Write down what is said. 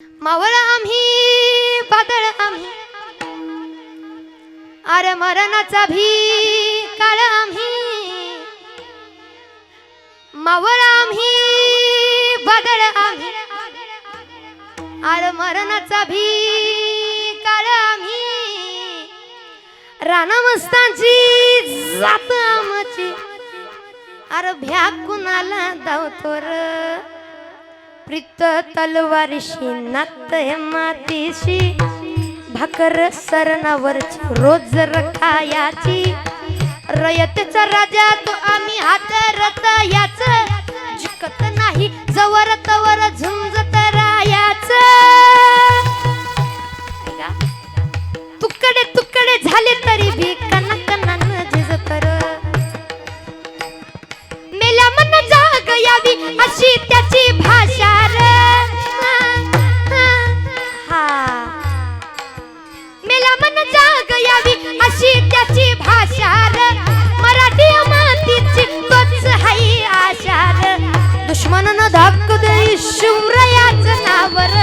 मावळ आम्ही पातळ आम्ही. अरे मरणाचा भी काळ आम्ही. मावळ आम्ही बदळ आम्ही. अरे मरणाचा भी काळ आम्ही रानामस्तांची जात आमची. अरे भ्या कुणाला धावतो र? प्रीत तलवारीशी नात मातीशी भाकर सरणावरची रोज खायाची रयतेचा राजा तो आम्ही हात रत याच. जिकत नाही जवर तवर झुंजत रायाच तुकडे तुकडे झाले तरी भी कना कनान झिजत मेल्या मन जाग यावी अशी त्याची भा வர